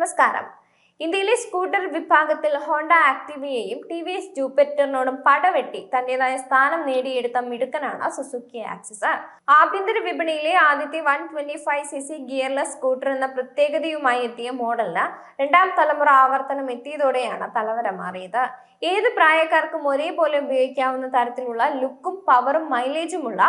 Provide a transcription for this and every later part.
നമസ്കാരം. ഇന്ത്യയിലെ സ്കൂട്ടർ വിഭാഗത്തിൽ ഹോണ്ട ആക്ടിവയെയും ടി വി എസ് ജൂപ്പിറ്ററിനോടും പടവെട്ടി തന്റേതായ സ്ഥാനം നേടിയെടുത്ത മിടുക്കനാണ് സുസുക്കി ആക്സിസ്. ആഭ്യന്തര വിപണിയിലെ ആദ്യത്തെ one twenty five C C gearless scooter എന്ന പ്രത്യേകതയുമായി എത്തിയ മോഡലിന് രണ്ടാം തലമുറ ആവർത്തനം എത്തിയതോടെയാണ് തലവര മാറിയത്. ഏത് പ്രായക്കാർക്കും ഒരേപോലെ ഉപയോഗിക്കാവുന്ന തരത്തിലുള്ള ലുക്കും പവറും മൈലേജുമുള്ള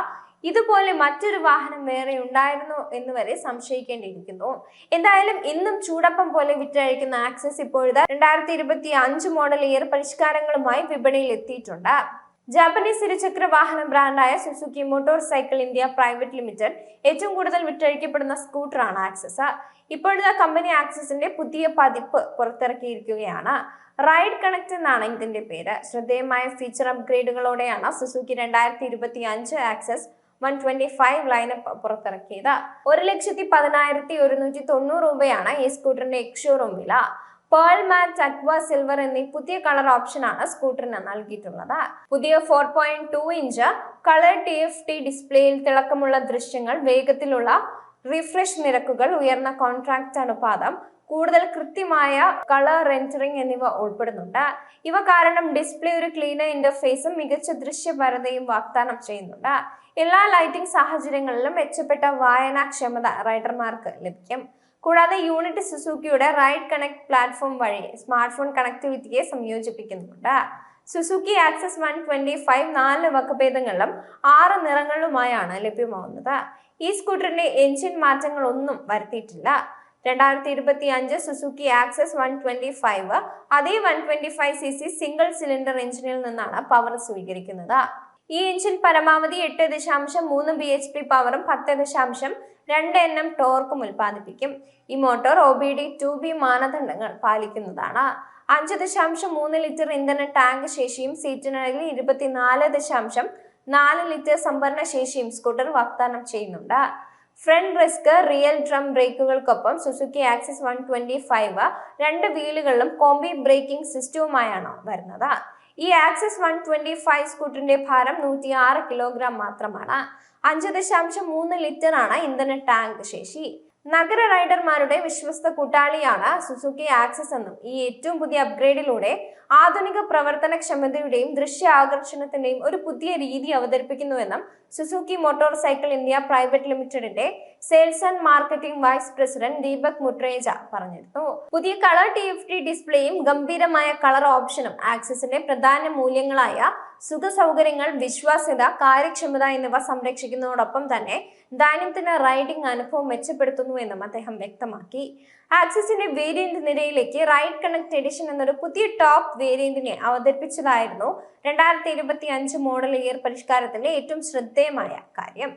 ഇതുപോലെ മറ്റൊരു വാഹനം വേറെ ഉണ്ടായിരുന്നോ എന്ന് വരെ സംശയിക്കേണ്ടിയിരിക്കുന്നു. എന്തായാലും ഇന്നും ചൂടപ്പം പോലെ വിറ്റഴിക്കുന്ന ആക്സസ് ഇപ്പോഴത്തെ രണ്ടായിരത്തി ഇരുപത്തി അഞ്ച് മോഡൽ ഇയർ പരിഷ്കാരങ്ങളുമായി വിപണിയിൽ എത്തിയിട്ടുണ്ട്. ജാപ്പനീസ് ഇരുചക്ര വാഹന ബ്രാൻഡായ Suzuki motorcycle India private limited ഏറ്റവും കൂടുതൽ വിറ്റഴിക്കപ്പെടുന്ന സ്കൂട്ടറാണ് ആക്സസ്. ഇപ്പോഴത്തെ കമ്പനി ആക്സസിന്റെ പുതിയ പതിപ്പ് പുറത്തിറക്കിയിരിക്കുകയാണ്. റൈഡ് കണക്ട് എന്നാണ് ഇതിന്റെ പേര്. ശ്രദ്ധേയമായ ഫീച്ചർ അപ്ഗ്രേഡുകളോടെയാണ് സുസുക്കി രണ്ടായിരത്തി ഇരുപത്തി അഞ്ച് Access one twenty five lineup പുറത്തിറക്കിയത്. ഒരു ലക്ഷത്തി പതിനായിരത്തി ഒരുന്നൂറ്റി തൊണ്ണൂറ് രൂപയാണ് ഈ സ്കൂട്ടറിന്റെ എക്സ്ഷോറൂം വില പേൾ മാറ്റ് അക്വ സിൽവർ എന്നീ പുതിയ കളർ ഓപ്ഷനാണ് സ്കൂട്ടറിന് നൽകിയിട്ടുള്ളത്. പുതിയ four point two inch colour T F T ഡിസ്പ്ലേയിൽ തിളക്കമുള്ള ദൃശ്യങ്ങൾ വേഗത്തിലുള്ള റിഫ്രഷ് നിരക്കുകൾ ഉയർന്ന കോൺട്രാക്ട് അനുപാതം കൂടുതൽ കൃത്യമായ കളർ റെൻഡറിംഗ് എന്നിവ ഉൾപ്പെടുന്നുണ്ട്. ഇവ കാരണം ഡിസ്പ്ലേ ഒരു ക്ലീനർ ഇന്റർഫേസും മികച്ച ദൃശ്യപരതയും വാഗ്ദാനം ചെയ്യുന്നുണ്ട്. എല്ലാ ലൈറ്റിംഗ് സാഹചര്യങ്ങളിലും മെച്ചപ്പെട്ട വായനാക്ഷമത റൈഡർമാർക്ക് ലഭിക്കും. കൂടാതെ യൂണിറ്റ് സുസുക്കിയുടെ റൈഡ് കണക്ട് പ്ലാറ്റ്ഫോം വഴി സ്മാർട്ട് ഫോൺ കണക്ടിവിറ്റിയെ സംയോജിപ്പിക്കുന്നുണ്ട്. Suzuki Access one twenty five നാല് വകഭേദങ്ങളിലും ആറ് നിറങ്ങളിലുമായാണ് ലഭ്യമാവുന്നത്. ഈ സ്കൂട്ടറിന്റെ എഞ്ചിൻ മാറ്റങ്ങളൊന്നും വരുത്തിയിട്ടില്ല. രണ്ടായിരത്തി ഇരുപത്തി അഞ്ച് Suzuki Access one twenty five അതേ one twenty five C C single cylinder എഞ്ചിനിൽ നിന്നാണ് പവർ സ്വീകരിക്കുന്നത്. ഈ എഞ്ചിൻ പരമാവധി എട്ട് ദശാംശം മൂന്ന് ബി എച്ച് പി പവറും പത്ത് ദശാംശം രണ്ട് എൻ എം ടോർക്കും ഉൽപ്പാദിപ്പിക്കും. ഈ motor O B D two B മാനദണ്ഡങ്ങൾ പാലിക്കുന്നതാണ്. അഞ്ച് ദശാംശം മൂന്ന് ലിറ്റർ ഇന്ധന ടാങ്ക് ശേഷിയും സീറ്റിനടിയിൽ ഇരുപത്തിനാല് ദശാംശം നാല് ലിറ്റർ സംഭരണ ശേഷിയും സ്കൂട്ടർ വാഗ്ദാനം ചെയ്യുന്നുണ്ട്. Front disc rear drum ബ്രേക്കുകൾക്കൊപ്പം Suzuki Access one twenty five രണ്ട് വീലുകളിലും കോംബി ബ്രേക്കിംഗ് സിസ്റ്റവുമായാണ് വരുന്നത്. ഈ ആക്സിസ് വൺ ട്വന്റി ഫൈവ് സ്കൂട്ടറിന്റെ ഭാരം നൂറ്റി ആറ് കിലോഗ്രാം മാത്രമാണ്. അഞ്ച് ദശാംശം മൂന്ന് ലിറ്റർ ആണ് ഇന്ധന ടാങ്ക് ശേഷി. നഗര റൈഡർമാരുടെ വിശ്വസ്ത കൂട്ടാളിയാണ് സുസുക്കി ആക്സിസ് എന്നും ഈ ഏറ്റവും പുതിയ അപ്ഗ്രേഡിലൂടെ ആധുനിക പ്രവർത്തനക്ഷമതയുടെയും ദൃശ്യ ആകർഷണത്തിന്റെയും ഒരു പുതിയ രീതി അവതരിപ്പിക്കുന്നുവെന്നും Suzuki motorcycle India private ലിമിറ്റഡിന്റെ sales and marketing vice president Deepak Mutreja പറഞ്ഞിരുന്നു. പുതിയ കളർ ടി എഫ് ടി ഡിസ്പ്ലേയും ഗംഭീരമായ കളർ ഓപ്ഷനും ആക്സിസിന്റെ പ്രധാന മൂല്യങ്ങളായ സുഖ സൗകര്യങ്ങൾ വിശ്വാസ്യത കാര്യക്ഷമത എന്നിവ സംരക്ഷിക്കുന്നതോടൊപ്പം തന്നെ ദൈനംദിന റൈഡിംഗ് അനുഭവം മെച്ചപ്പെടുത്തുന്നു എന്നും അദ്ദേഹം വ്യക്തമാക്കി. ആക്സിസിന്റെ വേരിയന്റ് നിരയിലേക്ക് റൈഡ് കണക്ട് എഡിഷൻ എന്നൊരു പുതിയ ടോപ്പ് വേരിയന്റിനെ അവതരിപ്പിച്ചതായിരുന്നു രണ്ടായിരത്തി ഇരുപത്തി അഞ്ച് മോഡൽ ഇയർ പരിഷ്കാരത്തിന്റെ ഏറ്റവും ശ്രദ്ധേയമായ കാര്യം.